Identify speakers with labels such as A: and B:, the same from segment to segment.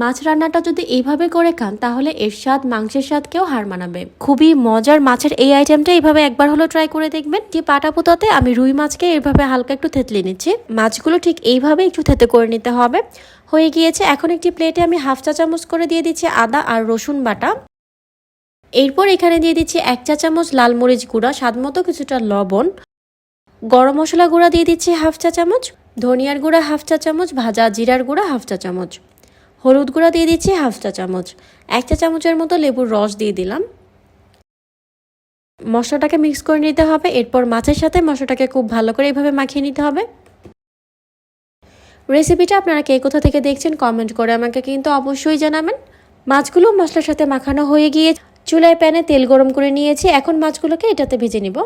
A: মাছ রান্নাটা যদি এইভাবে করে খান, তাহলে এর স্বাদ মাংসের স্বাদকেও হার মানাবে। খুবই মজার মাছের এই আইটেমটা এইভাবে একবার হলো ট্রাই করে দেখবেন। যে পাটা পোতাতে আমি রুই মাছকে এইভাবে হালকা একটু থেতলে নিচ্ছি। মাছগুলো ঠিক এইভাবে একটু থেতে করে নিতে হবে। হয়ে গিয়েছে, এখন একটি প্লেটে আমি হাফ চা চামচ করে দিয়ে দিচ্ছি আদা আর রসুন বাটা। এরপর এখানে দিয়ে দিচ্ছি এক চা চামচ লাল মরিচ গুঁড়া, স্বাদ মতো কিছুটা লবণ। গরম মশলা গুঁড়া দিয়ে দিচ্ছি হাফ চা চামচ। ধনিয়ার গুঁড়া হাফ চা চামচ, ভাজা জিরার গুঁড়া হাফ চা চামচ। হলুদ গুঁড়া দিয়ে দিচ্ছি হাফ চা চামচ। এক চা চামচের মতো লেবুর রস দিয়ে দিলাম। মশলাটাকে মিক্স করে নিতে হবে। এরপর মাছের সাথে মশলাটাকে খুব ভালো করে এইভাবে মাখিয়ে নিতে হবে। রেসিপিটা আপনারা কে কোথা থেকে দেখছেন কমেন্ট করে আমাকে কিন্তু অবশ্যই জানাবেন। মাছগুলো মশলার সাথে মাখানো হয়ে গিয়ে চুলায় প্যানে তেল গরম করে নিয়েছি। এখন মাছগুলোকে এটাতে ভেজে নিব।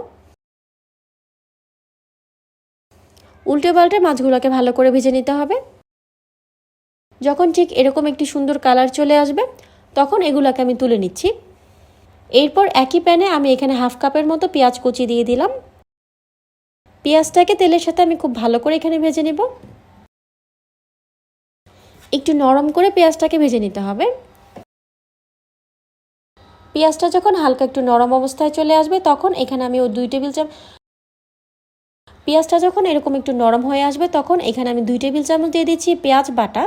A: উল্টে পাল্টে মাছগুলোকে ভালো করে ভেজে নিতে হবে। যখন ঠিক এরকম একটি সুন্দর কালার চলে আসবে, তখন এগুলোকে আমি তুলে নিচ্ছি। এরপর একই প্যানে আমি এখানে হাফ কাপের মতো পেঁয়াজ কুচি দিয়ে দিলাম। পেঁয়াজটাকে তেলের সাথে আমি খুব ভালো করে এখানে ভেজে নেব। একটু নরম করে পেঁয়াজটাকে ভেজে নিতে হবে। পেঁয়াজটা যখন হালকা একটু নরম অবস্থায় চলে আসবে, তখন এখানে আমি ওই দুই টেবিল চামচ পেঁয়াজটা যখন এরকম একটু নরম হয়ে আসবে, তখন এখানে আমি দুই টেবিল চামচ দিয়ে দিচ্ছি পেঁয়াজ বাটা।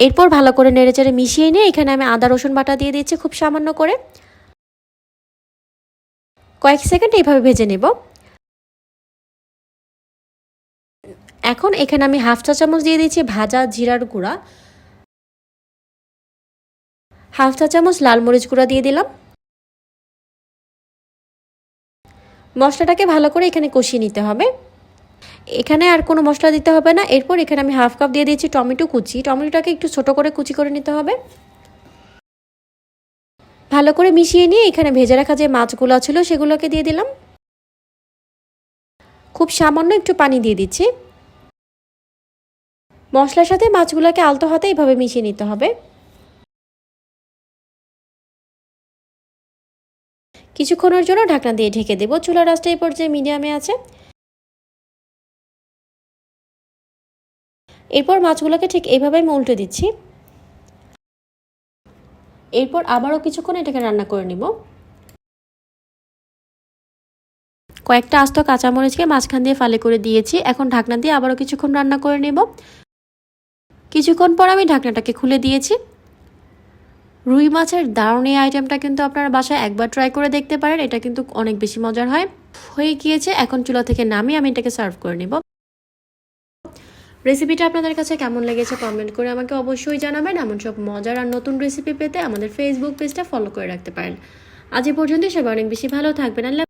A: এরপর ভালো করে নেড়েচেড়ে মিশিয়ে নিয়ে এখানে আমি আদা, রসুন বাটা দিয়ে দিচ্ছি খুব সামান্য করে। কয়েক সেকেন্ড এইভাবে ভেজে নেব। এখন এখানে আমি হাফ চা চামচ দিয়ে দিচ্ছি ভাজা জিরার গুঁড়া। হাফ চা চামচ লাল মরিচ গুঁড়া দিয়ে দিলাম। মশলাটাকে ভালো করে এখানে কষিয়ে নিতে হবে। এখানে আর কোনো মশলা দিতে হবে না। এরপর এখানে আমি হাফ কাপ দিয়ে দিয়েছি টমেটো কুচি। টমেটোটাকে একটু ছোট করে কুচি করে নিতে হবে। ভালো করে মিশিয়ে নিয়ে এখানে ভেজে রাখা যে মাছগুলো ছিল সেগুলোকে দিয়ে দিলাম। খুব সামান্য একটু পানি দিয়ে দিচ্ছি। মশলার সাথে মাছগুলোকে আলতো হাতে এইভাবে মিশিয়ে নিতে হবে। কিছুক্ষণের জন্য ঢাকনা দিয়ে ঢেকে দেবো। চুলা রাস্তা এই পর্যায়ে মিডিয়ামে আছে। এরপর মাছগুলোকে ঠিক এইভাবে আমি উল্টে দিচ্ছি। এরপর আবারও কিছুক্ষণ এটাকে রান্না করে নিব। কয়েকটা আস্ত কাঁচামরিচকে মাঝখান দিয়ে ফালে করে দিয়েছি। এখন ঢাকনা দিয়ে আবারও কিছুক্ষণ রান্না করে নেব। কিছুক্ষণ পর আমি ঢাকনাটাকে খুলে দিয়েছি। রুই মাছের দারুণ এই আইটেমটা কিন্তু আপনারা বাসায় একবার ট্রাই করে দেখতে পারেন। এটা কিন্তু অনেক বেশি মজার হয়। হয়ে গিয়েছে, এখন চুলা থেকে নামিয়ে আমি এটাকে সার্ভ করে নেব। রেসিপিটা আপনাদের কাছে কেমন লেগেছে কমেন্ট করে আমাকে অবশ্যই জানাবেন। এমন সব মজার আর নতুন রেসিপি পেতে আমাদের ফেসবুক পেজটা ফলো করে রাখতে পারেন। আজ এ পর্যন্ত সবাই অনেক বেশি ভালো থাকবেন। আল্লাহ